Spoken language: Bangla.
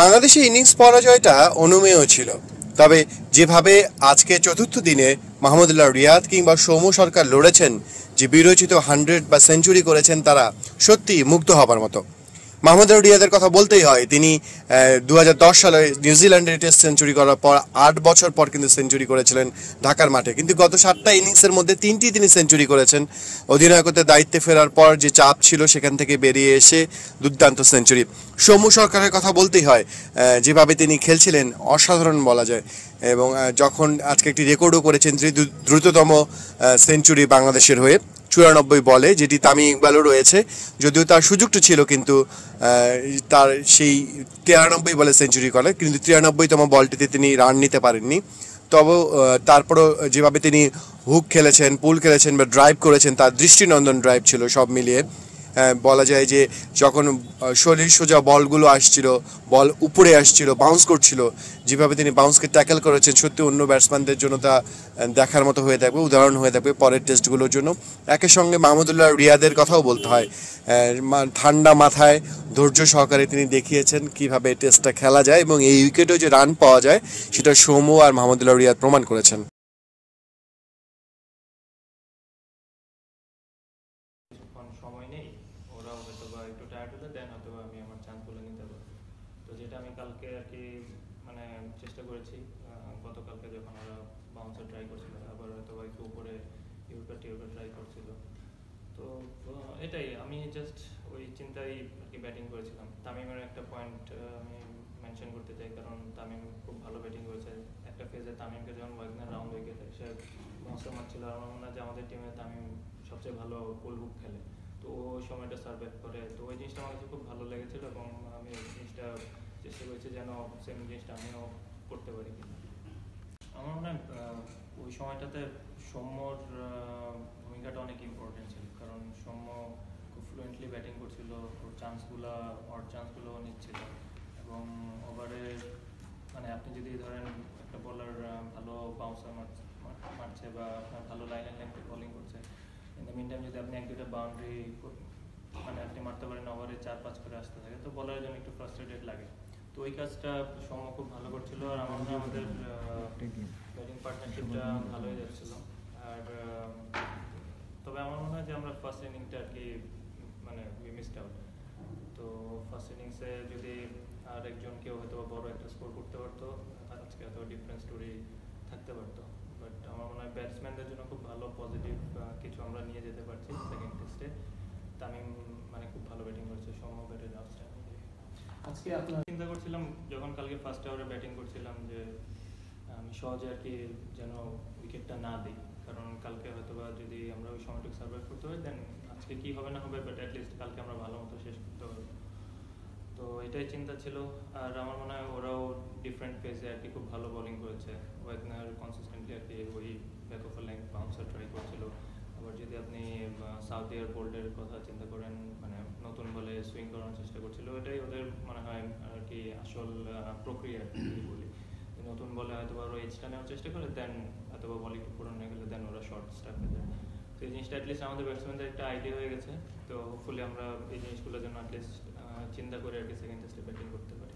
বাংলাদেশে ইনিংস পরাজয়টা অনুমেয় ছিল। তবে যেভাবে আজকে চতুর্থ দিনে মাহমুদুল্লাহ রিয়াদ কিংবা সৌম্য সরকার লড়েছেন, যে বিরোচিত হান্ড্রেড বা সেঞ্চুরি করেছেন তারা সত্যি মুগ্ধ হবার মতো। মাহমুদুল্লাহ রিয়াদের কথা বলতেই হয়। তিনি দু হাজার দশ সালে নিউজিল্যান্ডের টেস্ট সেঞ্চুরি করার পর আট বছর পর কিন্তু সেঞ্চুরি করেছিলেন ঢাকার মাঠে। কিন্তু গত সাতটা ইনিংসের মধ্যে তিনটি তিনি সেঞ্চুরি করেছেন। অধিনায়কত্বের দায়িত্বে ফেরার পর যে চাপ ছিল সেখান থেকে বেরিয়ে এসে দুর্দান্ত সেঞ্চুরি সৌম্য সরকারের কথা বলতেই হয় যেভাবে তিনি খেলছিলেন, অসাধারণ বলা যায়। এবং যখন আজকে একটি রেকর্ডও করেছেন যে দ্রুততম সেঞ্চুরি বাংলাদেশের হয়ে চুরানব্বই বলে, যেটি তামিম ইকবালও রয়েছে। যদিও তার সুযোগটা ছিল কিন্তু তার সেই তিরানব্বই বলে সেঞ্চুরি করে, কিন্তু তিরানব্বইতম বলটিতে তিনি রান নিতে পারেননি। তবে তারপরও যেভাবে তিনি হুক খেলেছেন, পুল খেলেছেন বা ড্রাইভ করেছেন, তার দৃষ্টিনন্দন ড্রাইভ ছিল সব মিলিয়ে। বলা যায় যে যখন শরীর সোজা বলগুলো আসছিল বল উপরে আসছিল বাউন্স করছিল যেভাবে তিনি বাউন্সকে ট্যাকেল করেছেন সত্যি অন্য ব্যাটসম্যানদের জন্য তা দেখার মতো হয়ে থাকবে উদাহরণ হয়ে থাকবে পরের টেস্টগুলোর জন্য। একই সঙ্গে মাহমুদুল্লাহ রিয়াদের কথাও বলতে হয়। আহ, ঠান্ডা মাথায় ধৈর্য সহকারে তিনি দেখিয়েছেন কীভাবে টেস্টটা খেলা যায় এবং এই উইকেটেও যে রান পাওয়া যায় সেটা সৌম্য আর মাহমুদুল্লাহ রিয়াদ প্রমাণ করেছেন কিছুক্ষণ সময় নেই ওরাও হয়তো বা একটু টায়ার্ড হলে দেন হয়তো বা আমি আমার চান্স বলে নিতে পারব। তো যেটা আমি কালকে আর কি মানে চেষ্টা করেছি গতকালকে যখন ওরা বাউন্সার ট্রাই করছিল, আবার হয়তো বা একটু উপরে ইউরোপে টিউরোপে ট্রাই করছিল। তো এটাই, আমি জাস্ট ওই চিন্তায় আর কি ব্যাটিং করেছিলাম। তামিমের একটা পয়েন্ট আমি মেনশন করতে চাই, কারণ তামিম খুব ভালো ব্যাটিং করেছে। একটা ফেজে তামিমকে যখন ওয়াগনার রাউন্ড উইকেটে সে মনস্টার মারছিল আমার মনে হয় যে আমাদের টিমে তামিম সবচেয়ে ভালো ফুল বুক খেলে। তো ওই সময়টা সার্ভাইভ করে। তো ওই জিনিসটা আমার কাছে খুব ভালো লেগেছিল এবং আমি ওই জিনিসটা চেষ্টা করেছি যেন সেম জিনিসটা আমিও করতে পারি আমার মনে হয় ওই সময়টাতে সৌম্যর ভূমিকাটা অনেক ইম্পর্টেন্ট ছিল। কারণ সৌম্য খুব ফ্লুয়েন্টলি ব্যাটিং করছিল, ওর চান্সগুলো ওর চান্সগুলো নিচ্ছিল। এবং ওভারে মানে আপনি যদি ধরেন একটা বলার ভালো বাউন্সার মারছে বা আপনার ভালো লাইন লেন্থে বোলিং করছে ইন দ্য মিন টাইম যদি আপনি এক দুটো বাউন্ডারি মানে আপনি মারতে পারেন ওভারে চার পাঁচ করে আসতে থাকে, তো বলারের জন্য একটু ফ্রাস্ট্রেটেড লাগে। তো ওই কাজটা সৌম্য খুব ভালো করছিল, আর আমার হয় আমাদের ব্যাটিং পার্টনারশিপটা ভালোই যাচ্ছিল। আর তবে আমার মনে হয় যে আমরা ফার্স্ট ইনিংটা আর কি মানে উই মিসড আউট তো ফার্স্ট ইনিংসে যদি আর একজন কেউ হয়তো বড় একটা স্কোর করতে পারতো, আজকে হয়তো ডিফারেন্ট স্টোরি থাকতে পারতো। বাট আমার মনে হয় ব্যাটসম্যানদের জন্য খুব ভালো পজিটিভ কিছু আমরা নিয়ে যেতে পারছি সেকেন্ড টেস্টে তামিম মানে খুব ভালো ব্যাটিং করেছে সৌম্য ব্যাটের আউটস্ট্যান্ডিং আজকে আপনার চিন্তা করছিলাম যখন কালকে ফার্স্ট আওয়ারে ব্যাটিং করছিলাম যে আমি সহজে আর কি যেন উইকেটটা না দিই। কারণ কালকে হয়তো বা যদি আমরা ওই সময়টুকু সার্ভাইভ করতে পারি দেন আজকে কি হবে না হবে বাট অ্যাটলিস্ট কালকে আমরা ভালো মতো শেষ করতে পারব। তো এটাই চিন্তা ছিল। আর আমার মনে হয় ওরাও ডিফারেন্ট ফেজে আর কি খুব ভালো বোলিং করেছে। ওয়েগনার কনসিস্টেন্টলি আর কি ওই back of length bouncer try করছিল। আবার যদি আপনি সাউথ এয়ার বোল্ডের কথা চিন্তা করেন মানে নতুন বলে সুইং করানোর চেষ্টা করছিল, এটাই ওদের মনে হয় আর কি আসল প্রক্রিয়া বলি। নতুন বলে হয়তো বা এজটা নেওয়ার চেষ্টা করে দেন হয়তো বা বল একটু পুরনো হয়ে গেলে দেন ওরা শর্ট স্টাফে যায়। তো এই জিনিসটা অ্যাটলিস্ট আমাদের ব্যাটসম্যানদের একটা আইডিয়া হয়ে গেছে। তো হোপফুলি আমরা এই জিনিসগুলোর জন্য অ্যাটলিস্ট চিন্তা করে আর কি সেকেন্ড টেস্টে ব্যাটিং করতে পারি।